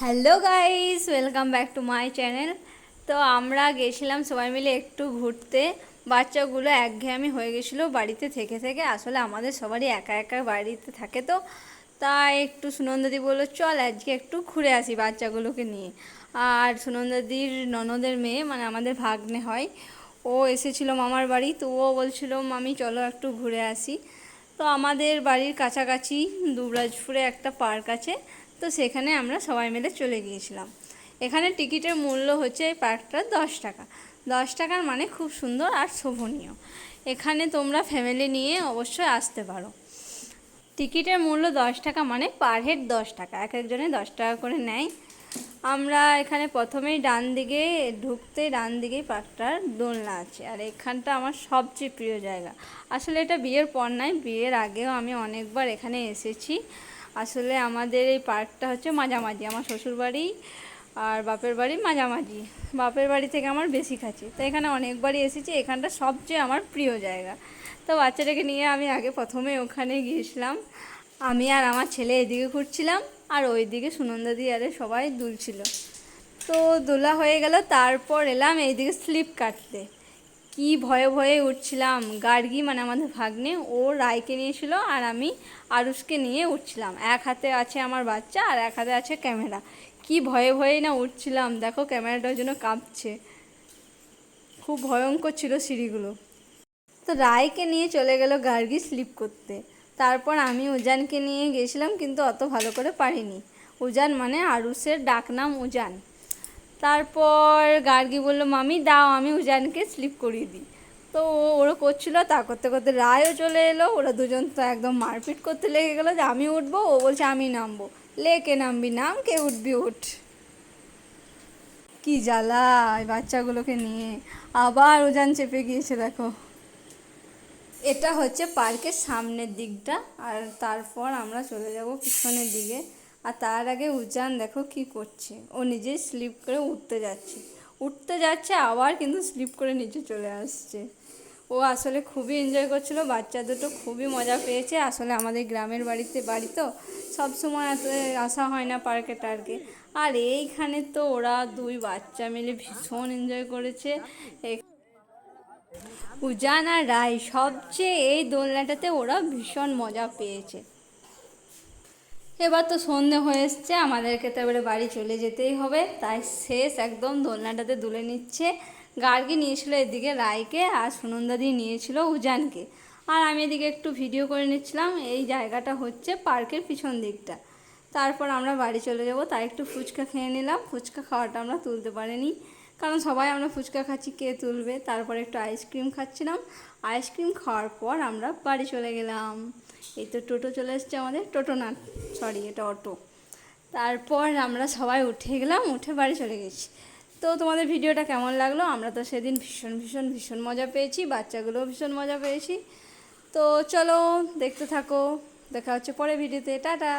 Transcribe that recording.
Hello guys welcome back to my channel তো আমরা গেছিলাম সবাই মিলে একটু ঘুরতে। বাচ্চাগুলো একঘেয়েমি হয়ে গেছিল বাড়িতে থেকে থেকে। আসলে আমাদের সবারই একা একা বাড়িতে থাকে তো। তাই একটু সুনন্দাদি বলল, চল আজকে একটু ঘুরে আসি বাচ্চাগুলোকে নিয়ে। আর সুনন্দাদির ননদের মেয়ে মানে আমাদের ভাগ্নে হয়, ও এসেছিল মামার বাড়ি। তো ও বলছিল, মামি, চলো একটু ঘুরে আসি। তো আমাদের বাড়ির কাছাকাছি দুবরাজপুরে একটা পার্ক আছে। তো সেখানে আমরা সবাই মিলে চলে গিয়েছিলাম। এখানে টিকিটের মূল্য হচ্ছে এই পার্কটার দশ টাকা। দশ টাকার মানে খুব সুন্দর আর শোভনীয়। এখানে তোমরা ফ্যামিলি নিয়ে অবশ্যই আসতে পারো। টিকিটের মূল্য দশ টাকা মানে পার হেড দশ টাকা। এক একজনে দশ টাকা করে নেয়। আমরা এখানে প্রথমেই ডান দিকে ঢুকতে ডান দিকেই পার্কটার দোলনা আছে। আর এখানটা আমার সবচেয়ে প্রিয় জায়গা। আসলে এটা বিয়ের পর নয়, বিয়ের আগেও আমি অনেকবার এখানে এসেছি। আসলে আমাদের এই পার্কটা হচ্ছে মাঝামাঝি, আমার শ্বশুরবাড়ি আর বাপের বাড়ি মাঝামাঝি। বাপের বাড়ি থেকে আমার বেশি কাছে। তো এখানে অনেকবারই এসেছি, এখানটা সবচেয়ে আমার প্রিয় জায়গা। তো বাচ্চাটাকে নিয়ে আমি আগে প্রথমে ওখানে গিয়েছিলাম। আমি আর আমার ছেলে এদিকে ঘুরছিলাম আর ওইদিকে সুনন্দাদি আরে সবাই দুলছিল। তো দোলা হয়ে গেল, তারপর এলাম এইদিকে স্লিপ কাটতে। কি ভয়ে ভয়ে উঠছিলাম। গার্গি মানে আমাদের ভাগ্নে, ও রায়কে নিয়েছিল আর আমি আরুষকে নিয়ে উঠছিলাম। এক হাতে আছে আমার বাচ্চা আর এক হাতে আছে ক্যামেরা। কি ভয়ে ভয়ে না উঠছিলাম। দেখো ক্যামেরাটার জন্য কাঁপছে। খুব ভয়ঙ্কর ছিল সিঁড়িগুলো। তো রায়কে নিয়ে চলে গেল গার্গি স্লিপ করতে। তারপর আমি উজানকে নিয়ে গেছিলাম, কিন্তু অত ভালো করে পারিনি। উজান মানে আরুষের ডাকনাম উজান। তারপর গার্গি বলল, মামি, দাও, আমি উজানকে স্লিপ করিয়ে দিই। তো ও ওরা করছিল, তা করতে করতে রায়ও চলে এলো, ওরা দুজন তো একদম মারপিট করতে লেগে গেলো যে আমি উঠবো, ও বলছে, আমি নামবো। লে, কে নামবি? নাম, কে উঠবি? উঠ। কি জ্বালা, এই বাচ্চাগুলোকে নিয়ে। আবার উজান চেপে গিয়েছে, দেখো। এটা হচ্ছে পার্কের সামনের দিকটা, আর তারপর আমরা চলে যাব পিছনের দিকে। আর তার আগে উজান দেখো কি করছে। ও নিজেই স্লিপ করে উঠতে যাচ্ছে। উঠতে যাচ্ছে, আবার কিন্তু স্লিপ করে নিচে চলে আসছে। ও আসলে খুবই এনজয় করছিল, বাচ্চা দুটো খুবই মজা পেয়েছে। আসলে আমাদের গ্রামের বাড়িতে বাড়ি তো সবসময় এত আসা হয় না পার্কে টার্কে আর এইখানে তো ওরা দুই বাচ্চা মিলে ভীষণ এনজয় করেছে। উজান আর রায় সবচেয়ে এই দোলনাটাতে ওরা ভীষণ মজা পেয়েছে। এবার তো সন্ধে হয়ে এসছে, আমাদেরকে তো এবারে বাড়ি চলে যেতেই হবে। তাই শেষ একদম দোলনাটাতে দুলে নিচ্ছে। গার্গি নিয়েছিল এদিকে রায়কে আর সুনন্দাদি নিয়েছিল উজানকে। আর আমি এদিকে একটু ভিডিও করে নিচ্ছিলাম, এই জায়গাটা হচ্ছে পার্কের পিছন দিকটা। তারপর আমরা বাড়ি চলে যাব, তাই একটু ফুচকা খেয়ে নিলাম। ফুচকা খাওয়াটা আমরা তুলতে পারিনি। কারণ সবাই আমরা ফুচকা খাচ্ছি, কে তুলবে? তারপর একটু আইসক্রিম খাচ্ছিলাম। আইসক্রিম খাওয়ার পর আমরা বাড়ি চলে গেলাম। এই তো টোটো চলে এসছে আমাদের। টোটো না সরি এটা অটো। তারপর আমরা সবাই উঠে গেলাম, উঠে বাড়ি চলে গেছি। তো তোমাদের ভিডিওটা কেমন লাগল? আমরা তো সেদিন ভীষণ ভীষণ ভীষণ মজা পেয়েছি, বাচ্চাগুলোও ভীষণ মজা পেয়েছি। তো চলো, দেখতে থাকো। দেখা হচ্ছে পরে ভিডিওতে। টাটা!